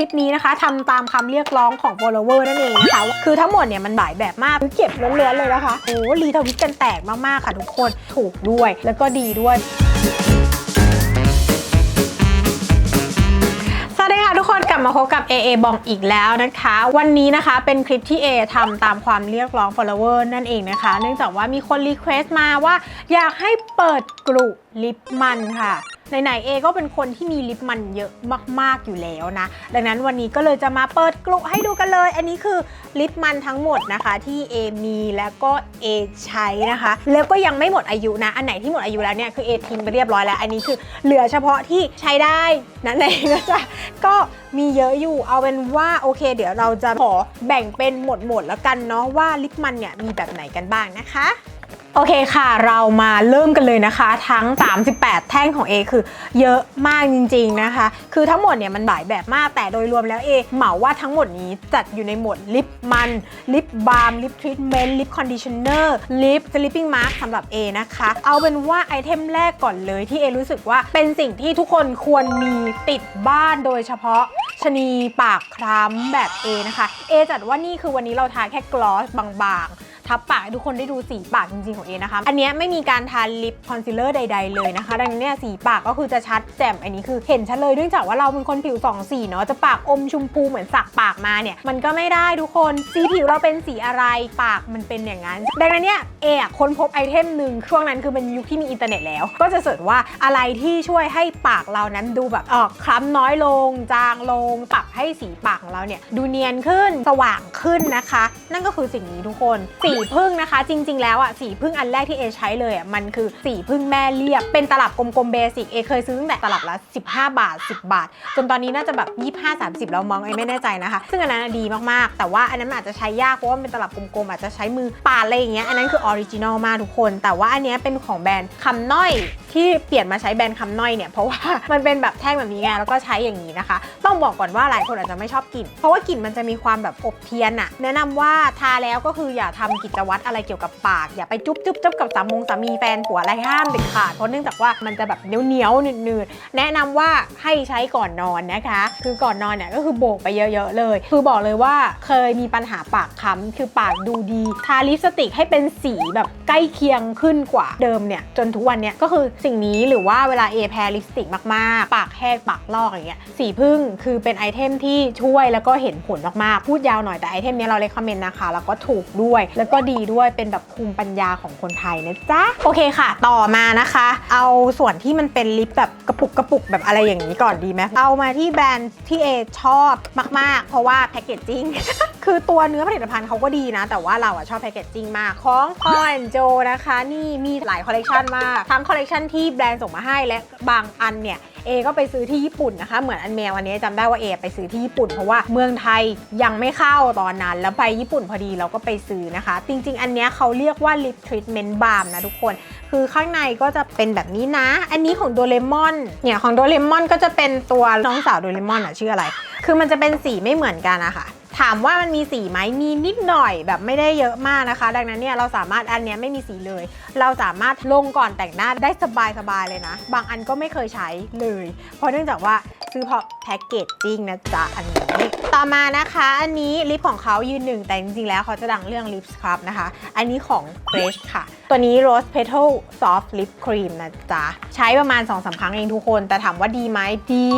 คลิปนี้นะคะทำตามคำเรียกร้องของ follower นั่นเองนะคะ คือทั้งหมดเนี่ยมันหลายแบบมากคือเก็บเลื้อนๆเลยนะคะโอ้รีทวิตกันแตกมากๆค่ะทุกคนถูกด้วยแล้วก็ดีด้วยสวัสดีค่ะทุกคนกลับมาพบกับ AA บองอีกแล้วนะคะ วันนี้นะคะเป็นคลิปที่ A ทำตามความเรียกร้อง follower นั่นเองนะคะ เนื่องจากว่ามีคนรีเควสต์มาว่า อยากให้เปิดกลุ่ลิปมันค่ะ ไหนๆเอก็เป็นคนที่มีลิปมันเยอะมากๆอยู่แล้วนะ ดังนั้นวันนี้ก็เลยจะมาเปิดกลุ่ให้ดูกันเลย อันนี้คือลิปมันทั้งหมดนะคะ ที่เอมีแล้วก็เอใช้นะคะ แล้วก็ยังไม่หมดอายุนะ อันไหนที่หมดอายุแล้วเนี่ยคือเอทิ้งไปเรียบร้อยแล้ว อันนี้คือเหลือเฉพาะที่ใช้ได้นั่นเองนะจ๊ะก็มีเยอะอยู่เอาเป็นว่าโอเค เดี๋ยวเราจะขอแบ่งเป็นหมวดหมดๆแล้วกันเนาะว่าลิปมันเนี่ยมีแบบไหนกันบ้างนะคะ โอเคค่ะเรามาเริ่มกันเลยนะคะ ทั้ง 38 แท่งของ A คือเยอะมากจริงๆนะคะ คือทั้งหมดเนี่ยมันหลายแบบมากแต่โดยรวมแล้ว A เหมาว่าทั้งหมดนี้จัดอยู่ในหมวดลิปมันลิปบาล์มลิปทรีทเมนต์ลิปคอนดิชเนอร์ลิปสลิปปิ้งมาร์คสำหรับ A นะคะ เอาเป็นว่าไอเทมแรกก่อนเลยที่ A รู้สึกว่าเป็นสิ่งที่ทุกคนควรมีติดบ้านโดยเฉพาะชนีปากคล้ำแบบ A นะคะ A จัดว่านี่คือวันนี้เราทาแค่กลอสบางๆ ทับปากให้ทุกคนได้ดูสีปากจริงๆของเอนะคะ อันนี้ไม่มีการทาลิปคอนซีลเลอร์ใด ๆ เลยนะคะ ดังนั้นเนี่ยสีปากก็คือจะชัดแจ่มอันนี้คือเห็นชัดเลยเนื่องจากว่าเราเป็นคนผิวสองสีเนาะจะปากอมชมพูเหมือนสักปากมาเนี่ยมันก็ไม่ได้ทุกคนสีผิวเราเป็นสีอะไรปากมันเป็นอย่างนั้น ดังนั้นเนี่ยเอค้นพบไอเทมหนึ่งช่วงนั้นคือเป็นยุคที่มีอินเทอร์เน็ตแล้ว ก็จะเสิร์ชว่าอะไรที่ช่วยให้ปากเรานั้นดูแบบเออคล้ำน้อยลง จางลงปรับให้สีปากของเราเนี่ยดูเนียนขึ้นสว่างขึ้นนะคะ นั่นก็คือสิ่งนี้ทุกคนสีีพึ่งนะคะ จริง ๆ แล้วอะสีพึ่งอันแรกที่เอใช้เลยอะมันคือสีพึ่งแม่เรียบ เป็นตลับกลมๆเบสิกเอเคยซื้อตั้งแต่ตลับละ 15 บาท 10 บาท จนตอนนี้น่าจะแบบ 25 30 แล้วมองเอไม่แน่ใจนะคะ ซึ่งอันนั้นดีมากๆ แต่ว่าอันนั้นอาจจะใช้ยากเพราะว่ามันเป็นตลับกลมๆอาจจะใช้มือปาดอะไรอย่างเงี้ยอันนั้นคือออริจินอลมากทุกคน แต่ว่าอันเนี้ยเป็นของแบรนด์คำน้อยที่เปลี่ยนมาใช้แบรนด์คำน้อยเนี่ยเพราะว่ามันเป็นแบบแท่งแบบนี้ไงแล้วก็ใช้อย่างนี้นะคะ ต้องบอกก่อนว่าหลายคนอาจจะไม่ชอบกลิ่น เพราะว่ากลิ่นมันจะมีความแบบอบเทียนอะแนะนำว่าทาแล้วก็คืออย่าทำกิจวัตรอะไรเกี่ยวกับปาก อย่าไปจุ๊บจุ๊บจุ๊บกับสามงสามีแฟนผัวอะไรห้ามเด็ดขาดเพราะเนื่องจากว่ามันจะแบบเหนียวเหนียวหนืดๆแนะนำว่าให้ใช้ก่อนนอนนะคะ คือก่อนนอนเนี่ยก็คือโบกไปเยอะๆเลย คือบอกเลยว่าเคยมีปัญหาปากค้ำคือปากดูดี ทาลิปสติกให้เป็นสีแบบใกล้เคียงขึ้นกว่าเดิมเนี่ยจนทุกวันเนี่ยก็คือสิ่งนี้หรือว่าเวลาเอแพ้ลิปสติกมากๆ ปากแห้งปากลอกอย่างเงี้ยสีพึ่งคือเป็นไอเทมที่ช่วยแล้วก็เห็นผลมากๆพูดยาวหน่อยแต่ไอเทมเนี้ยเราเลยคอมเมนต์นะคะแล้วก็ถูกด้วย แล้วก็็ดีด้วยเป็นแบบภูมิปัญญาของคนไทยนะจ๊ะ โอเคค่ะ ต่อมานะคะ เอาส่วนที่มันเป็นลิปแบบกระปุกกระปุกแบบอะไรอย่างนี้ก่อนดีไหมเอามาที่แบรนด์ที่เอชอบมาก ๆ เพราะว่าแพคเกจจิ้งคือตัวเนื้อผลิตภัณฑ์เขาก็ดีนะ แต่ว่าเราอะชอบแพคเกจจิ้งมากของ p o n j o นะคะ นี่มีหลายคอลเลกชันมาก ทั้งคอลเลกชันที่แบรนด์ส่งมาให้และบางอันเนี่ย เอก็ไปซื้อที่ญี่ปุ่นนะคะ เหมือนอันแมวอันนี้จำได้ว่าเอไปซื้อที่ญี่ปุ่นเพราะว่าเมืองไทยยังไม่เข้าตอนนั้น แล้วไปญี่ปุ่นพอดีเราก็ไปซื้อนะคะ จริง ๆ อันนี้เขาเรียกว่าลิปทรีทเมนต์บาร์มนะทุกคน คือข้างในก็จะเป็นแบบนี้นะ อันนี้ของโดเรมอนเนี่ยของโดเรมอนก็จะเป็นตัวน้องสาวโดเรมอนอะชื่ออะไร คือมันจะเป็นสีไม่เหมือนกันอะค่ะ ถามว่ามันมีสีไหมมีนิดหน่อยแบบไม่ได้เยอะมากนะคะ ดังนั้นเนี่ยเราสามารถอันนี้ไม่มีสีเลย เราสามารถลงก่อนแต่งหน้าได้สบายๆเลยนะ บางอันก็ไม่เคยใช้เลย เพราะเนื่องจากว่าซื้อเพราะแพ็กเกจจิ้งนะจ๊ะอันนี้ต่อมานะคะอันนี้ลิปของเขายืนหนึ่งแต่จริงๆแล้วเขาจะดังเรื่องลิปสครับนะคะ อันนี้ของ Fresh ค่ะ ตัวนี้ Rose Petal Soft Lip Cream นะจ๊ะ ใช้ประมาณ2อสาครั้งเองทุกคน แต่ถามว่าดีไหมดี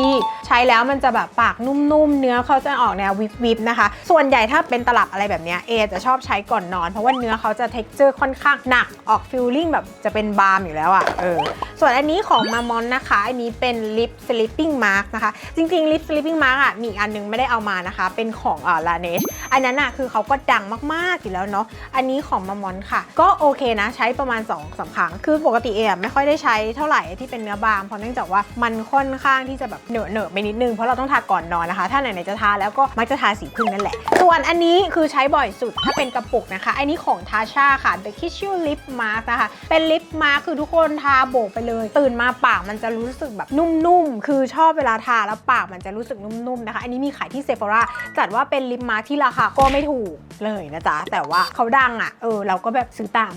ใช้แล้วมันจะแบบปากนุ่มๆ เนื้อเขาจะออกแนววิบๆนะคะส่วนใหญ่ถ้าเป็นตลับอะไรแบบนี้เอจะชอบใช้ก่อนนอน เพราะว่าเนื้อเขาจะ texture ค่อนข้างหนักออกฟิลลิ่งแบบจะเป็นบาล์มอยู่แล้วอะ่ะเออส่วนอันนี้ของมามอนนะคะอันนี้เป็น lip sleeping mask นะคะจริงๆ lip sleeping mask อะมีอันนึงไม่ได้เอามานะคะ เป็นของอ่า Laneige อันนั้นอะคือเขาก็ดังมากๆอยู่แล้วเนาะอันนี้ของมามอนค่ะ ก็โอเคนะใช้ประมาณ2องสามครั้งคือปกติเออะไม่ค่อยได้ใช้เท่าไหร่ที่เป็นเนื้อบางเพราะเนื่องจากว่ามันค่อนข้างที่จะแบบเหนอะเหนอะไปนิดนึงเพราะเราต้องทาก่อนนอนนะคะ ถ้าไหนๆจะทาแล้วก็มักจะทาสีพึ่งนั่นแหละ ส่วนอันนี้คือใช้บ่อยสุดถ้าเป็นกระปุกนะคะ อันนี้ของทาชาค่ะ The Tissue Lip Mask นะคะ เป็นลิปมาร์คือทุกคนทาโบกไปเลย ตื่นมาปากมันจะรู้สึกแบบนุ่มๆ คือชอบเวลาทาแล้วปากมันจะรู้สึกนุ่มๆนะคะ อันนี้มีขายที่เซฟ h ราจัดว่าเป็นลิปมาร์ที่ราคาก็ไม่ถูกเลยนะจ๊ะ แต่ว่าเขาดังอะ เออ เราก็แบบซื้อตาม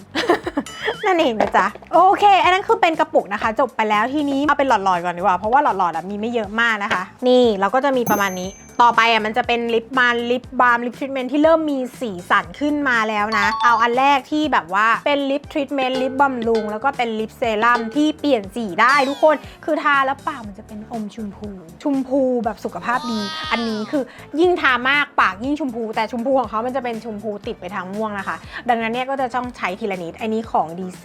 นั่นเองนะจ๊ะ โอเค อันนั้นคือเป็นกระปุกนะคะ จบไปแล้วทีนี้เอาเป็นหลอดๆก่อนดีกว่า เพราะว่าหลอดๆอะมีไม่เยอะมากนะคะ นี่เราก็จะมีประมาณนี้ต่อไปอะมันจะเป็นลิปมันลิปบาล์มลิปทรีทเมนที่เริ่มมีสีสันขึ้นมาแล้วนะ เอาอันแรกที่แบบว่าเป็นลิปทรีทเมนต์ลิปบำรุง แล้วก็เป็นลิปเซรั่มที่เปลี่ยนสีได้ทุกคน คือทาแล้วปากมันจะเป็นอมชมพู ชมพูแบบสุขภาพดี อันนี้คือยิ่งทามากปากยิ่งชมพู แต่ชมพูของเขามันจะเป็นชมพูติดไปทางม่วงนะคะ ดังนั้นเนี่ยก็จะต้องใช้ทีละนิดอันนี้ของดีเซ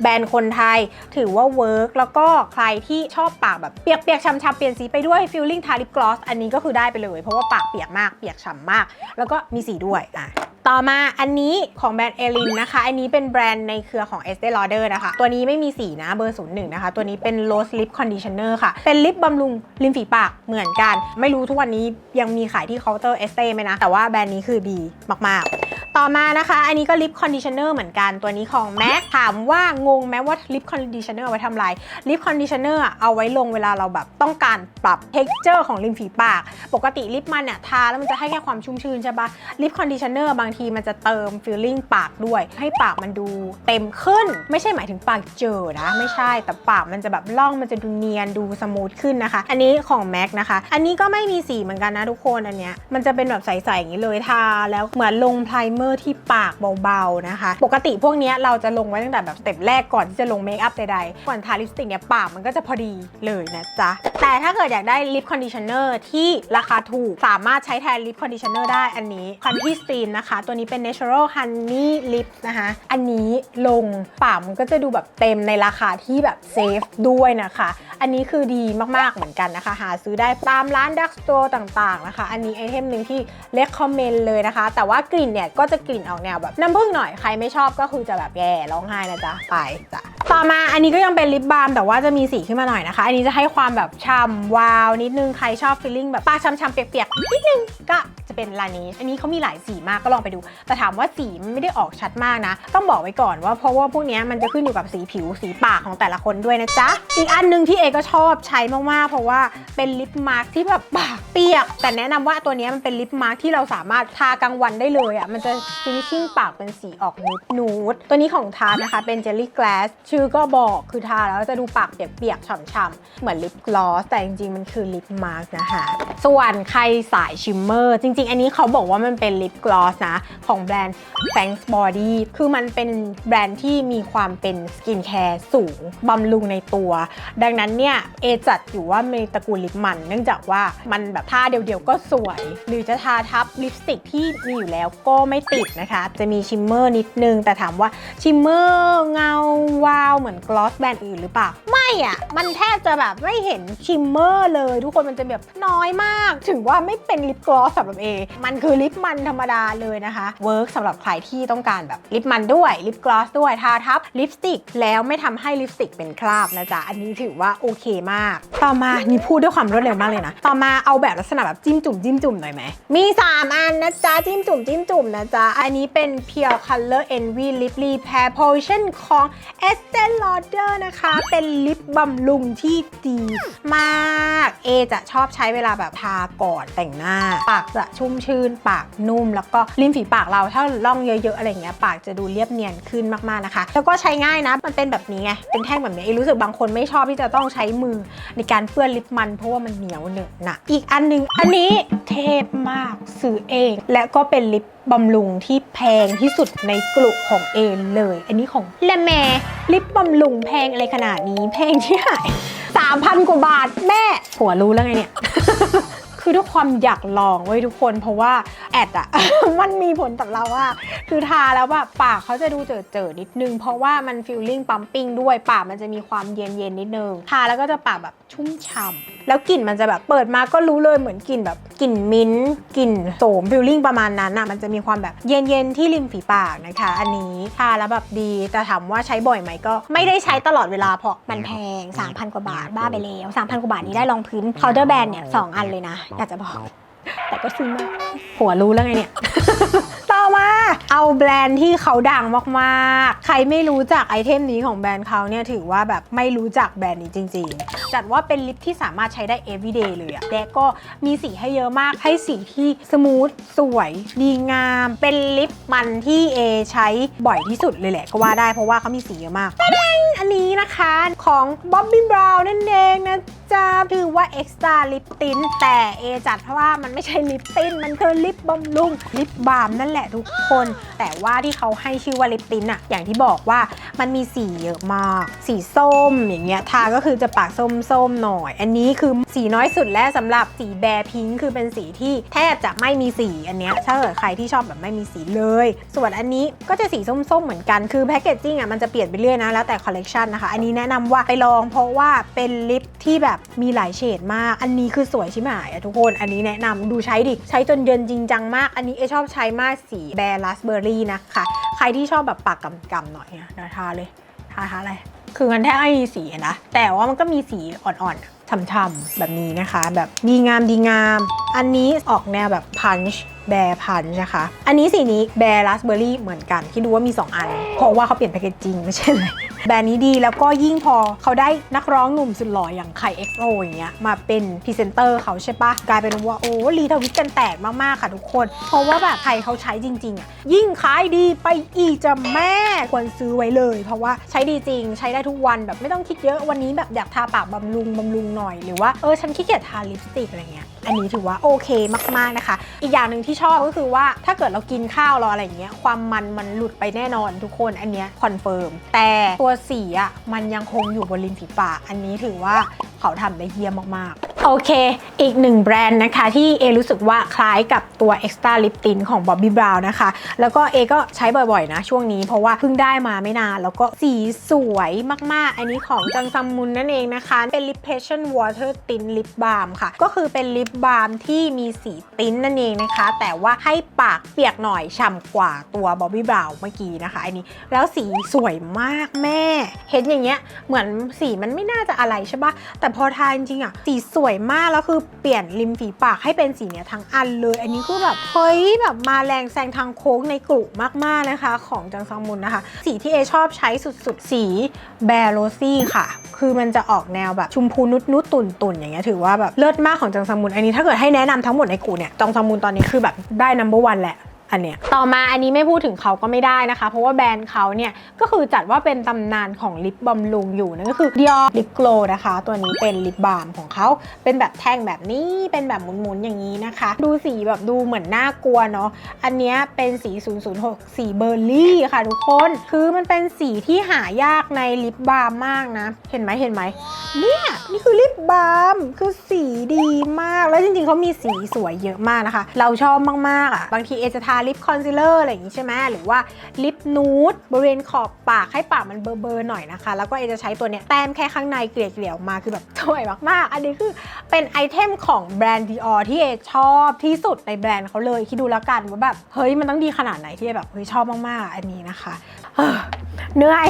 แบรนด์คนไทยถือว่าเวิร์กแล้วก็ใครที่ชอบปากแบบเปียกๆช้ำๆเปลี่ยนสีไปด้วยฟิลลิ่งทาลิปกลอสอันนี้ก็คือได้ไปเลย เพราะว่าปากเปียกมากเปียกฉ่ำมาก แล้วก็มีสีด้วยอะต่อมาอันนี้ของแบรนด์เอลินนะคะ อันนี้เป็นแบรนด์ในเครือของ Estee Lauder นะคะ ตัวนี้ไม่มีสีนะเบอร์01นะคะ ตัวนี้เป็น Rose Lip Conditioner ค่ะ เป็นลิปบำรุงริมฝีปากเหมือนกัน ไม่รู้ทุกวันนี้ยังมีขายที่เคาน์เตอร์ Estee ไหมนะ แต่ว่าแบรนด์นี้คือดีมากๆ ต่อมานะคะ อันนี้ก็ลิปคอนดิชเนอร์เหมือนกันตัวนี้ของ MAC ถามว่างงไหมว่าลิปคอนดิชเนอร์เอาไว้ทำไรลิปคอนดิชเนอร์เอาไว้ลงเวลาเราแบบต้องการปรับ t e x t อร์ของริมฝีปาก ปกติลิปมันเนี่ยทาแล้วมันจะให้แค่ความชุ่มชื่นใช่ปะลิปคอนดิชเนอร์บางทีมันจะเติมฟิลลิ่งปากด้วย ให้ปากมันดูเต็มขึ้น ไม่ใช่หมายถึงปากเจอนะไม่ใช่แต่ปากมันจะแบบล่องมันจะดูเนียนดูสมูทขึ้นนะคะ อันนี้ของ MAC นะคะ อันนี้ก็ไม่มีสีเหมือนกันนะทุกคนอันเนี้ยมันจะเป็นแบบใสๆอย่างนี้เลยทาแล้วเหมือนลงไพรเมอร์ที่ปากเบาๆนะคะ ปกติพวกนี้เราจะลงไว้ตั้งแต่แบบสเต็ปแรกก่อนที่จะลงเมคอัพใดๆ ก่อนทาลิปสติกเนี่ยปากมันก็จะพอดีเลยนะจ๊ะ แต่ถ้าเกิดอยากได้ลิปคอนดิชเนอร์ที่ราคาถูก สามารถใช้แทนลิปคอนดิชเนอร์ได้อันนี้คันที่สตรีมนะคะ ตัวนี้เป็น natural honey lip นะคะ อันนี้ลงปากมันก็จะดูแบบเต็มในราคาที่แบบเซฟด้วยนะคะอันนี้คือดีมากๆเหมือนกันนะคะ หาซื้อได้ตามร้านดักสโตร์ต่างๆนะคะ อันนี้ไอเทมหนึ่งที่เล c คอมเมนต์เลยนะคะ แต่ว่ากลิ่นเนี่ยก็จะกลิ่นออกแนวแบบน้ำผึ้งหน่อยใครไม่ชอบก็คือจะแบบแย่ร้องไห้นะจ๊ะไปจ้ะต่อมาอันนี้ก็ยังเป็นลิปบาล์มแต่ว่าจะมีสีขึ้นมาหน่อยนะคะ อันนี้จะให้ความแบบฉ่ำวาวนิดนึงใครชอบฟีลลิ่งแบบปากช้ำๆเปียกๆนิดนึงก็จะเป็นลานี้ อันนี้เขามีหลายสีมากก็ลองไปดู แต่ถามว่าสีไม่ได้ออกชัดมากนะ ต้องบอกไว้ก่อนว่าเพราะว่าพวกนี้มันจะขึ้นอยู่กับสีผิวสีปากของแต่ละคนด้วยนะจ๊ะอีกอันหนึงที่เอก็ชอบใช้มากๆ เพราะว่าเป็นลิปมาร์กที่แบบปาก เปียก แต่แนะนำว่าตัวนี้มันเป็นลิปมาร์คที่เราสามารถทากลางวันได้เลยอะ่ะ มันจะฟินิชชิ่งปากเป็นสีออกนูดนูดตัวนี้ของทานะคะ เป็นเจลลี่ a ล s ชื่อก็บอกคือทาแล้วจะดูปากเปียกๆฉ่ำๆเหมือนลิปกลอสแต่จริงๆ มันคือลิปมาร์กนะคะ ส่วนใครสายชิมเมอร์ จริง ๆ อันนี้เขาบอกว่ามันเป็นลิปกลอสนะ ของแบรนด์ Thanks Body คือมันเป็นแบรนด์ที่มีความเป็นสกินแคร์สูงบำรุงในตัว ดังนั้นเนี่ยเอจัดอยู่ว่าในตระกูลลิปมัน เนื่องจากว่ามันแบบทาเดียวๆก็สวย หรือจะทาทับลิปสติกที่มีอยู่แล้วก็ไม่ติดนะคะ จะมีชิมเมอร์นิดนึง แต่ถามว่าชิมเมอร์เงาวาวเหมือนกลอสแบรนด์อื่นหรือเปล่า ไม่อะมันแทบจะแบบไม่เห็นชิมเมอร์เลย ทุกคนมันจะแบบน้อยมาก ถึงว่าไม่เป็นลิปกลอสสำหรับเอ มันคือลิปมันธรรมดาเลยนะคะเวิร์กสำหรับใครที่ต้องการแบบลิปมันด้วยลิปกลอสด้วยทาทับลิปสติกแล้วไม่ทำให้ลิปสติกเป็นคราบนะจ๊ะอันนี้ถือว่าโอเคมาก ต่อมานี่พูดด้วยความรวดเร็วมากเลยนะต่อมาเอาแบบลักษณะแบบจิ้มจุ่มจิ้มจุ่มหน่อยไหม มี 3 อันนะจ๊ะ จิ้มจุ่มจิ้มจุ่มนะจ๊ะ อันนี้เป็น Pure Color Envy Lip Repair Potion ของ Estee Lauder นะคะ เป็นลิปบำรุงที่ดีมาก เอจะชอบใช้เวลาแบบทาก่อนแต่งหน้า ปากจะชุ่มชื่นปากนุ่ม แล้วก็ริมฝีปากเราถ้าล่องเยอะๆอะไรเงี้ยปากจะดูเรียบเนียนขึ้นมากๆนะคะ แล้วก็ใช้ง่ายนะ มันเป็นแบบนี้ไงเป็นแท่งแบบนี้เอรู้สึกบางคนไม่ชอบที่จะต้องใช้มือในการเปื้อนลิปมันเพราะว่ามันเหนียวเหนอะหนะอีกอันหนึงอันนี้เทพมากซื้อเอง และก็เป็นลิปบำรุงที่แพงที่สุดในกลุ่มของเอเลย อันนี้ของเลแมลิปบำรุงแพงอะไรขนาดนี้แพงที่ไหนสามพันกว่าบาทแม่ผัวรู้แล้วไงเนี่ยคือด้วยความอยากลองเว้ทุกคนเพราะว่าแอดอะมันมีผลกับเราว่าคือทาแล้วแบบปากเขาจะดูเจอๆนิดนึง เพราะว่ามันฟิลลิ่งปั๊มปิ้งด้วยปากมันจะมีความเย็นๆนิดนึง ทาแล้วก็จะปากแบบชุ่มฉ่ำ แล้วกลิ่นมันจะแบบเปิดมาก็รู้เลยเหมือนกลิ่นแบบกลิ่นมิ้นท์กลิ่นโสมฟิลลิ่งประมาณนั้นอะมันจะมีความแบบเย็นๆที่ริมฝีปากนะคะ อันนี้ทาแล้วแบบดีแต่ถามว่าใช้บ่อยไหมก็ ไม่ได้ใช้ตลอดเวลาเพราะมันแพง 3,000 กว่าบาทบ้าไปแล้ว3,000 กว่าบาทนี้ได้รองพื้นคาวเดอร์แบนเนี่ยสองอันเลยนะอยากจะบอก แต่ก็ซื้อมาหัวรู้แล้วไงเนี่ย ต่อมาเอาแบรนด์ที่เขาดังมากๆ ใครไม่รู้จักไอเทมนี้ของแบรนด์เขาเนี่ยถือว่าแบบไม่รู้จักแบรนด์นี้จริง ๆ จัดว่าเป็นลิปที่สามารถใช้ได้ everyday เลยอะและก็มีสีให้เยอะมากให้สีที่สมูทสวยดีงาม เป็นลิปมันที่เอใช้บ่อยที่สุดเลยแหละก็ว่าได้เพราะว่าเขามีสีเยอะมากอันนี้นะคะของ Bobbi Brown นั่นเองนะจ๊ะถือว่า Extra Lip Tint แต่เอจัดเพราะว่ามันไม่ใช่ลิปติ้น มันคือลิปบำรุง ลิปบาล์มนั่นแหละทุกคน แต่ว่าที่เขาให้ชื่อว่าลิปติ้นอะอย่างที่บอกว่ามันมีสีเยอะมาก สีส้มอย่างเงี้ย ทาก็คือจะปากส้มๆหน่อย อันนี้คือสีน้อยสุดและสำหรับสีแบร์พิงค์คือเป็นสีที่แทบจะไม่มีสีอันเนี้ยถ้าเกิดใครที่ชอบแบบไม่มีสีเลย ส่วนอันนี้ก็จะสีส้มๆเหมือนกัน คือแพคเกจจิ้งอะมันจะเปลี่ยนไปเรื่อยนะ แล้วแต่คอลเลกชันนะคะ อันนี้แนะนำว่าไปลองเพราะว่าเป็นลิปที่แบบมีหลายเฉดมาก อันนี้คือสวยชิบหายอะทุกคน อันนี้แนะนำดูใช้ดิ ใช้จนเย็นจริงจังมาก อันนี้เอชอบใช้มากสีแบร์ลาสเบอร์รี่นะคะ ใครที่ชอบแบบปากกำๆหน่อยนะเดี๋ยทาเลย ทาทาอะไร คือมันแทบไม่มีสีนะ แต่ว่ามันก็มีสีอ่อนๆช่ำๆแบบนี้นะคะ แบบดีงามดีงาม อันนี้ออกแนวแบบพันช์ แบร์พันช์นะคะอันนี้สีนี้แบร์ราสเบอร์รี่เหมือนกันที่ดูว่ามี 2 อัน เพราะว่าเขาเปลี่ยนแพคเกจจิ้งไม่ใช่เลยแบรนด์นี้ดีแล้วก็ยิ่งพอเขาได้นักร้องหนุ่มสุดหล่ออย่างไข่เอ็กโอย่างเงี้ยมาเป็นพรีเซนเตอร์เขาใช่ปะกลายเป็นว่าโอ้รีทวิตกันแตกมากๆค่ะทุกคน เพราะว่าแบบไทยเขาใช้จริงๆอะยิ่งขายดีไปอีกจะแม่ควรซื้อไว้เลย เพราะว่าใช้ดีจริงใช้ได้ทุกวันแบบไม่ต้องคิดเยอะวันนี้แบบอยากทาปากบำรุงบำรุงหน่อยหรือว่าเออฉันขี้เกียจทาลิปสติกอะไรเงี้ยอันนี้ถือว่าโอเคมากๆนะคะ อีกอย่างหนึ่งที่ชอบก็คือว่าถ้าเกิดเรากินข้าวเราอะไรเงี้ยความมันมันหลุดไปแน่นอนทุกคนอันเนี้ยคอนเฟิร์มแต่ตัวสีอะมันยังคงอยู่บนริมฝีปากอันนี้ถือว่าเขาทำได้เยี่ยมมากๆ โอเค อีกหนึ่งแบรนด์นะคะ ที่เอรู้สึกว่าคล้ายกับตัว Extra Lip Tint ของ Bobbi Brown นะคะ แล้วก็เอก็ใช้บ่อยๆนะช่วงนี้เพราะว่าเพิ่งได้มาไม่นาน แล้วก็สีสวยมากๆ อันนี้ของจังซัมมุนนั่นเองนะคะ เป็น Lip Passion Water Tint Lip Balm ค่ะ ก็คือเป็นลิปบาล์มที่มีสีติ้นนั่นเองนะคะ แต่แต่ว่าให้ปากเปียกหน่อยฉ่ำกว่าตัว Bobbi Brown เมื่อกี้นะคะอันนี้แล้วสีสวยมากแม่ เห็นอย่างเงี้ยเหมือนสีมันไม่น่าจะอะไรใช่ปะแต่พอทาจริงๆอะสีสวยมากแล้วคือเปลี่ยนริมฝีปากให้เป็นสีเนี้ยทั้งอันเลย อันนี้ก็แบบเฮ้ยแบบมาแรงแซงทางโค้งในกลุ่มมากๆนะคะ ของจังซังมุนนะคะ สีที่เอชอบใช้สุดๆ สีแบโรซี่ค่ะ คือมันจะออกแนวแบบชุมพูนุดนุดตุ่นตุ่นๆอย่างเงี้ยถือว่าแบบเลิศมากของจังซังมุนอันนี้ถ้าเกิดให้แนะนำทั้งหมดในกลุ่มเนี่ยจังซังมุนตอนนี้คือแบบได้ number one แหละ อันเนี้ยต่อมาอันนี้ไม่พูดถึงเขาก็ไม่ได้นะคะ เพราะว่าแบรนด์เขาเนี่ยก็คือจัดว่าเป็นตำนานของลิปบำรุงอยู่นั่นก็คือ Dior Lip Glow นะคะ ตัวนี้เป็นลิปบาล์มของเขาเป็นแบบแท่งแบบนี้เป็นแบบหมุนๆอย่างนี้นะคะ ดูสีแบบดูเหมือนน่ากลัวเนาะอันเนี้ยเป็นสี 006 สีเบอร์รี่ค่ะทุกคนคือมันเป็นสีที่หายากในลิปบาล์มมากนะ เห็นไหมเห็นไหมเนี่ยนี่คือลิปบาล์มคือสีดีมากแล้วจริงๆเขามีสีสวยเยอะมากนะคะ เราชอบมากๆอะบางทีเอจะทาลิปคอนซีลเลอร์อะไรอย่างนี้ใช่ไหมหรือว่าลิปนูดบริเวณขอบปากให้ปากมันเบลอๆหน่อยนะคะ แล้วก็เอจะใช้ตัวเนี้ยแต้มแค่ข้างในเกลี่ยๆออกมาคือแบบสวยมากๆ อันนี้คือเป็นไอเทมของแบรนด์ Dior ที่เอชอบที่สุดในแบรนด์เขาเลยคิดดูแล้วกันว่าแบบเฮ้ยมันต้องดีขนาดไหนที่แบบเฮ้ยชอบมากๆ อันนี้นะคะ เหนื่อย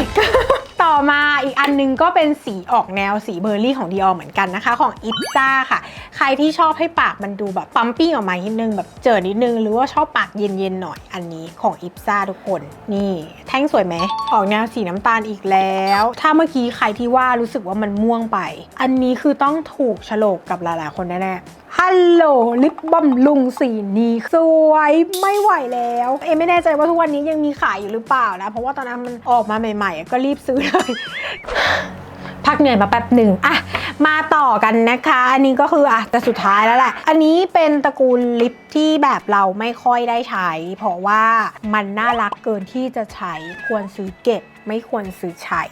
ต่อมาอีกอันนึงก็เป็นสีออกแนวสีเบอร์รี่ของ Dior เหมือนกันนะคะ ของ i p s a ค่ะ ใครที่ชอบให้ปากมันดูแบบปั๊มปิ้งออกมานิดนึงแบบเจอนิดนึง หรือว่าชอบปากเย็นๆหน่อยอันนี้ของ i p s a ทุกคน นี่ แท่งสวยไหมออกแนวสีน้ำตาลอีกแล้ว ถ้าเมื่อกี้ใครที่ว่ารู้สึกว่ามันม่วงไป อันนี้คือต้องถูกฉลกกับหลายๆคนแน่ๆฮัลโหลลิปบำรุงสีนี้สวยไม่ไหวแล้ว เอไม่แน่ใจว่าทุกวันนี้ยังมีขายอยู่หรือเปล่านะ เพราะว่าตอนนั้นมันออกมาใหม่ๆ ก็รีบซื้อเลย พักเหนื่อยมาแป๊บหนึ่งอะมาต่อกันนะคะ อันนี้ก็คืออะแต่สุดท้ายแล้วแหละ อันนี้เป็นตระกูลลิปที่แบบเราไม่ค่อยได้ใช้ เพราะว่ามันน่ารักเกินที่จะใช้ควรซื้อเก็บ ไม่ควรซื้อใช้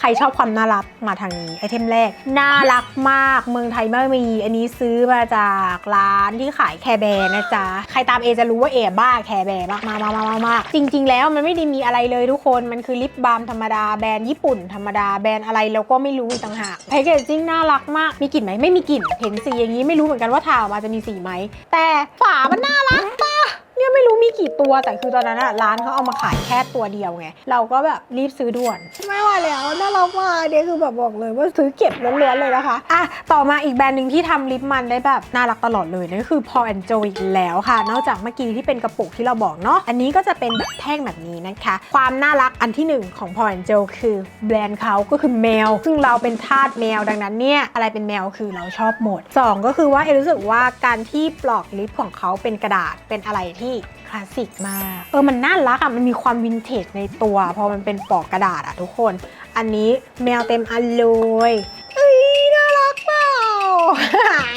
ใครชอบความน่ารักมาทางนี้ไอเทมแรก น่ารักมากเมืองไทยไม่มี อันนี้ซื้อมาจากร้านที่ขายแคร์แบร์นะจ๊ะ ใครตามเอจะรู้ว่าเอบ้าแคร์แบร์มากมากมากมากมาจริง ๆ แล้วมันไม่ได้มีอะไรเลยทุกคนมันคือลิปบาล์มธรรมดาแบรนด์ญี่ปุ่นธรรมดาแบรนด์อะไรเราก็ไม่รู้ต่างหากแพคเกจจิ้งน่ารักมากมีกลิ่นไหมไม่มีกลิ่นเห็นสีอย่างนี้ไม่รู้เหมือนกันว่าทาออกมาจะมีสีไหมแต่ฝามันน่ารักปะ เนี่ยไม่รู้มีกี่ตัวแต่คือตอนนั้นอะร้านเขาเอามาขายแค่ตัวเดียวไง เราก็แบบรีบซื้อด่วน ไม่ไหวแล้วน่ารักมากเนี่ยคือแบบบอกเลยว่าซื้อเก็บล้วนๆเลยนะคะอะต่อมาอีกแบรนด์หนึ่งที่ทำลิปมันได้แบบน่ารักตลอดเลยนั่นก็คือ Paul and Joe อีกแล้วค่ะ นอกจากเมื่อกี้ที่เป็นกระปุกที่เราบอกเนาะอันนี้ก็จะเป็นแบบแท่งแบบนี้นะคะ ความน่ารักอันที่หนึ่งของ Paul and Joe คือแบรนด์เขาก็คือแมว ซึ่งเราเป็นทาสแมวดังนั้นเนี่ยอะไรเป็นแมวคือเราชอบหมดสองก็คือว่าเอรู้สึกว่าการที่ปลอกลิปของเขาเป็นกระดาษเป็นอะไรที่คลาสสิกมาก เออมันน่ารักอะมันมีความวินเทจในตัว พอมันเป็นปอกกระดาษอะทุกคน อันนี้แมวเต็มอันเลยเอ้ยน่ารักเปล่า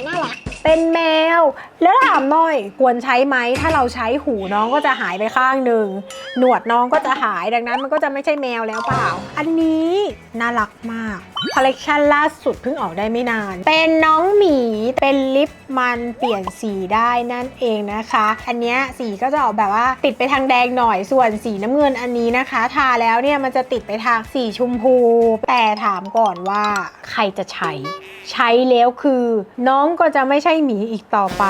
น่ารักเป็นแมว แล้วถามหน่อยควรใช้ไหมถ้าเราใช้หูน้องก็จะหายไปข้างหนึ่งหนวดน้องก็จะหายดังนั้นมันก็จะไม่ใช่แมวแล้วเปล่า อันนี้น่ารักมาก คอลเลกชันล่าสุดเพิ่งออกได้ไม่นาน เป็นน้องหมี เป็นลิปมันเปลี่ยนสีได้นั่นเองนะคะ อันนี้สีก็จะออกแบบว่าติดไปทางแดงหน่อย ส่วนสีน้ำเงินอันนี้นะคะ ทาแล้วเนี่ยมันจะติดไปทางสีชมพู แต่ถามก่อนว่าใครจะใช้ ใช้แล้วคือ น้องก็จะไม่ใช่หมีอีกต่อไป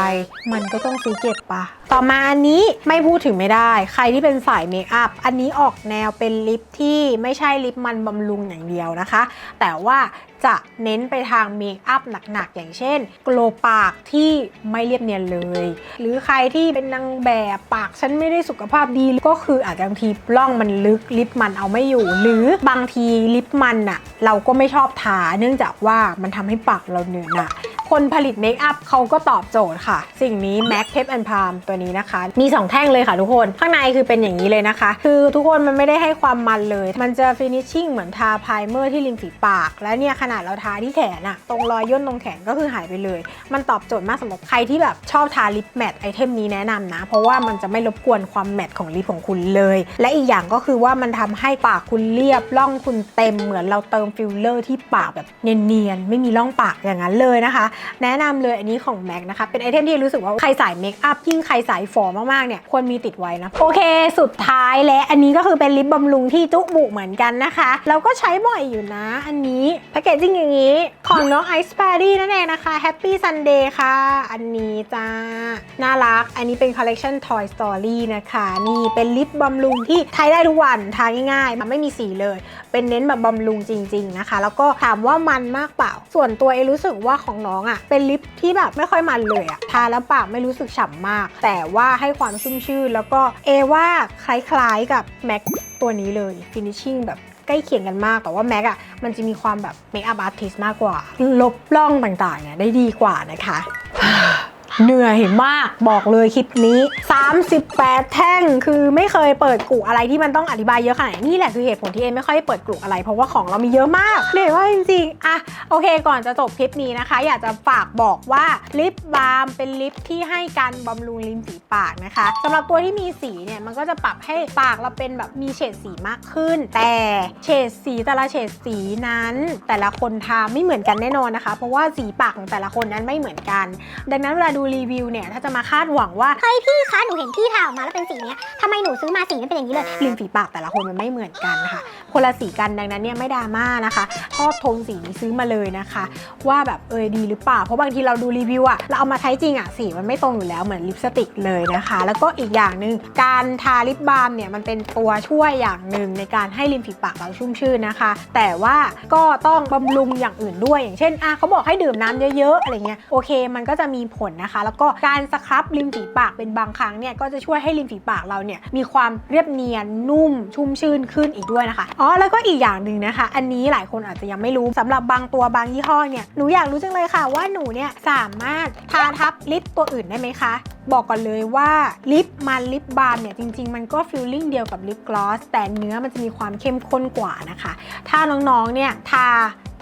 มันก็ต้องซื้อเก็บปะ ต่อมาอันนี้ไม่พูดถึงไม่ได้ ใครที่เป็นสายเมคอัพอันนี้ออกแนวเป็นลิปที่ไม่ใช่ลิปมันบำรุงอย่างเดียวนะคะ แต่ว่าจะเน้นไปทางเมคอัพหนักๆ อย่างเช่นโกลปากที่ไม่เรียบเนียนเลย หรือใครที่เป็นนางแบบปากฉันไม่ได้สุขภาพดี ก็คืออาจจะบางทีร่องมันลึกลิปมันเอาไม่อยู่ หรือบางทีลิปมันอะเราก็ไม่ชอบทาเนื่องจากว่ามันทำให้ปากเราเหนือหนะ คนผลิตเมคอัพเขาก็ตอบโจทย์ค่ะ สิ่งนี้ MAC Tape and Palm ตัวนี้นะคะ มี 2 แท่งเลยค่ะทุกคน ข้างในคือเป็นอย่างนี้เลยนะคะ คือทุกคนมันไม่ได้ให้ความมันเลย มันจะ finishing เหมือนทาไพรเมอร์ที่ริมฝีปาก และเนี่ยขนาดเราทาที่แขนอะตรงรอยย่นตรงแขนก็คือหายไปเลย มันตอบโจทย์มากสำหรับใครที่แบบชอบทาลิปแมทไอเทมนี้แนะนำนะ เพราะว่ามันจะไม่รบกวนความแมทของลิปของคุณเลย และอีกอย่างก็คือว่ามันทำให้ปากคุณเรียบร่องคุณเต็มเหมือนเราเติมฟิลเลอร์ที่ปากแบบเนียนๆไม่มีร่องปากอย่างนั้นเลยนะคะแนะนำเลยอันนี้ของ MAC นะคะ เป็นไอเทมที่รู้สึกว่าใครสายเมคอัพยิ่งใครสายฟอร์มากๆเนี่ยควรมีติดไว้นะ โอเคสุดท้ายและอันนี้ก็คือเป็นลิปบำรุงที่จุบุเหมือนกันนะคะเราก็ใช้บ่อยอยู่นะ อันนี้แพคเกจจิ้งอย่างนี้ ของน้อง Ice p a d d y นั่นเองนะคะ Happy Sunday ค่ะ อันนี้จ้า น่ารัก อันนี้เป็นคอลเล t ชัน Toy Story นะคะ นี่เป็นลิปบำรุงที่ใช้ได้ทุกวัน ทาง่ายๆ มันไม่มีสีเลย เป็นเน้นแบบบำรุงจริง ๆ นะคะ แล้วก็ถามว่ามันมากเปล่า ส่วนตัวเอรู้สึกว่าของน้องอะ่ะ เป็นลิปที่แบบไม่ค่อยมันเลยอะ่ะ ทาแล้วปากไม่รู้สึกฉ่ำมาก แต่ว่าให้ความชุ่มชื่น แล้วก็เอว่าคล้ายๆกับแม็กตัวนี้เลยฟินิชชิ่งแบบใกล้เคียงกันมากแต่ว่าแม็กอะมันจะมีความแบบเมคอัพอาร์ติสมากกว่า ลบล่องต่างๆเนี่ยได้ดีกว่านะคะ เหนื่อยมากบอกเลยคลิปนี้ 38 แท่งคือไม่เคยเปิดกลุ่อะไรที่มันต้องอธิบายเยอะขนาดนี้นี่แหละคือเหตุผลที่เอ็มไม่ค่อยเปิดกลุ่อะไร เพราะว่าของเรามีเยอะมากเหนื่อยมากจริงๆอะโอเคก่อนจะจบคลิปนี้นะคะ อยากจะฝากบอกว่าลิปบาล์มเป็นลิปที่ให้การบำรุงริมฝีปากนะคะสำหรับตัวที่มีสีเนี่ยมันก็จะปรับให้ปากเราเป็นแบบมีเฉดสีมากขึ้น แต่เฉดสีแต่ละเฉดสีนั้น แต่ละคนทาไม่เหมือนกันแน่นอนนะคะ เพราะว่าสีปากของแต่ละคนนั้นไม่เหมือนกัน ดังนั้นเวลาดูรีวิวเนี่ยถ้าจะมาคาดหวังว่าเฮ้ยพี่คะหนูเห็นพี่ทาออกมาแล้วเป็นสีเนี้ยทำไมหนูซื้อมาสีมันเป็นอย่างนี้เลยริมฝีปากแต่ละคนมันไม่เหมือนกันค่ะคนละสีกันดังนั้นเนี่ยไม่ดราม่านะคะชอบโทนสีนี้ซื้อมาเลยนะคะ ว่าแบบเออดีหรือเปล่าเพราะบางทีเราดูรีวิวอะเราเอามาใช้จริงอะสีมันไม่ตรงอยู่แล้วเหมือนลิปสติกเลยนะคะ แล้วก็อีกอย่างหนึ่งการทาลิปบาล์มเนี่ยมันเป็นตัวช่วยอย่างหนึ่งในการให้ริมฝีปากเราชุ่มชื่นนะคะ แต่ว่าก็ต้องบำรุงอย่างอื่นด้วย อย่างเช่นอะเขาบอกให้ดื่มน้ำเยอะๆอะไรเงี้ยโอเค มันก็จะมีผลนะคะแล้วก็การสครับริมฝีปากเป็นบางครั้งเนี่ยก็จะช่วยให้ริมฝีปากเราเนี่ยมีความเรียบเนียนนุ่มชุ่มชื่นขึ้นอีกด้วยนะคะอ๋อแล้วก็อีกอย่างหนึ่งนะคะ อันนี้หลายคนอาจจะยังไม่รู้สำหรับบางตัวบางยี่ห้อเนี่ยหนูอยากรู้จังเลยค่ะว่าหนูเนี่ยสามารถทาทับลิปตัวอื่นได้ไหมคะบอกก่อนเลยว่าลิปมันลิปบาล์มเนี่ยจริง ๆ มันก็ฟิลลิ่งเดียวกับลิปกลอสแต่เนื้อมันจะมีความเข้มข้นกว่านะคะ ถ้าน้องๆเนี่ยทา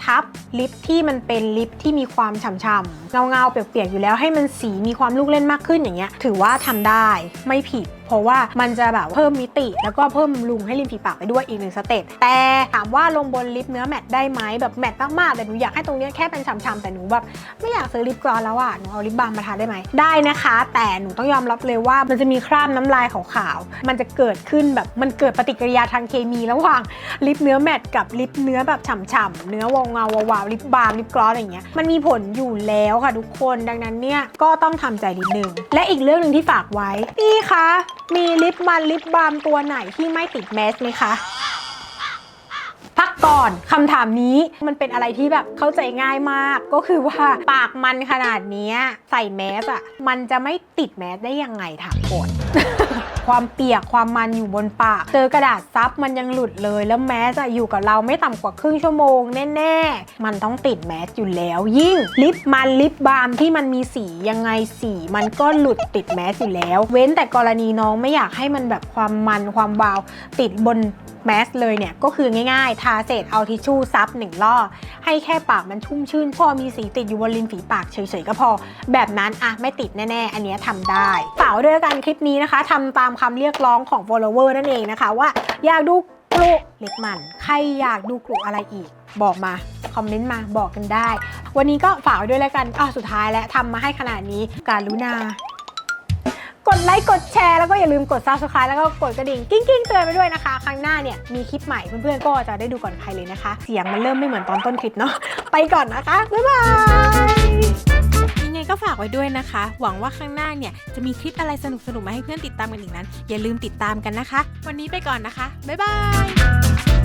ทับลิปที่มันเป็นลิปที่มีความฉ่ำๆเงาๆเปียกๆอยู่แล้วให้มันสีมีความลูกเล่นมากขึ้นอย่างเงี้ยถือว่าทำได้ไม่ผิด เพราะว่ามันจะแบบเพิ่มมิติ แล้วก็เพิ่มลุงให้ริมฝีปากไปด้วยอีกหนึ่งสเต็ปแต่ถามว่าลงบนลิปเนื้อแมตต์ได้ไหมแบบแมตต์มากๆแต่หนูอยากให้ตรงเนี้ยแค่เป็นฉ่ำๆแต่หนูแบบไม่อยากซื้อลิปกลอสแล้วอะหนูเอาลิปบาล์มมาทาได้ไหมได้นะคะ แต่หนูต้องยอมรับเลยว่ามันจะมีคราบน้ำลายขาวๆมันจะเกิดขึ้นแบบมันเกิดปฏิกิริยาทางเคมีระหว่างลิปเนื้อแมตต์กับลิปเนื้อแบบฉ่ำๆเนื้อวงเงาวาวๆลิปบาล์มลิปกลอสอะไรอย่างเงี้ยมันมีผลอยู่แล้วค่ะทุกคนดังนั้นเนี่ยก็ต้องทำใจนิดนึงและอีกเรื่องหนึ่งที่ฝากไว้พี่คะ มีลิปมันลิปบาล์มตัวไหนที่ไม่ติดแมสไหมคะพักก่อนคำถามนี้มันเป็นอะไรที่แบบเข้าใจง่ายมากก็คือว่าปากมันขนาดนี้ใส่แมสอะมันจะไม่ติดแมสได้ยังไงถามก่อน ความเปียกความมันอยู่บนปากเจอกระดาษซับมันยังหลุดเลย แล้วแมสอะอยู่กับเราไม่ต่ำกว่าครึ่งชั่วโมงแน่ๆ มันต้องติดแมสอยู่แล้ว ยิ่งลิปมันลิปบาล์มที่มันมีสียังไงสีมันก็หลุดติดแมสอยู่แล้ว เว้นแต่กรณีน้องไม่อยากให้มันแบบความมันความวาวติดบนแมสเลยเนี่ยก็คือง่ายๆ ทาเสร็จเอาทิชชู่ซับหนึ่งรอบให้แค่ปากมันชุ่มชื่น พอมีสีติดอยู่บนริมฝีปากเฉยๆก็พอ แบบนั้นอะไม่ติดแน่ๆ อันเนี้ยทำได้ ฝากไว้ด้วยกันคลิปนี้นะคะทำตามคำเรียกร้องของ follower นั่นเองนะคะว่าอยากดูกลุเล็กมัน ใครอยากดูกลุอะไรอีก บอกมา คอมเมนต์มาบอกกันได้ วันนี้ก็ฝากไว้ด้วยแล้วกันอ้าวสุดท้ายแล้วทำมาให้ขนาดนี้การลุนากดไลค์กดแชร์แล้วก็อย่าลืมกด subscribe แล้วก็กดกระดิ่งกิ้งกิ้งเตือนไปด้วยนะคะ ครั้งหน้าเนี่ยมีคลิปใหม่เพื่อนๆก็จะได้ดูก่อนใครเลยนะคะ เสียงมันเริ่มไม่เหมือนตอนต้นคลิปเนาะไปก่อนนะคะ บ๊ายบาย ไงก็ฝากไว้ด้วยนะคะ หวังว่าข้างหน้าเนี่ยจะมีคลิปอะไรสนุกๆมาให้เพื่อนติดตามกันอีกนั้น อย่าลืมติดตามกันนะคะ วันนี้ไปก่อนนะคะ บ๊ายบาย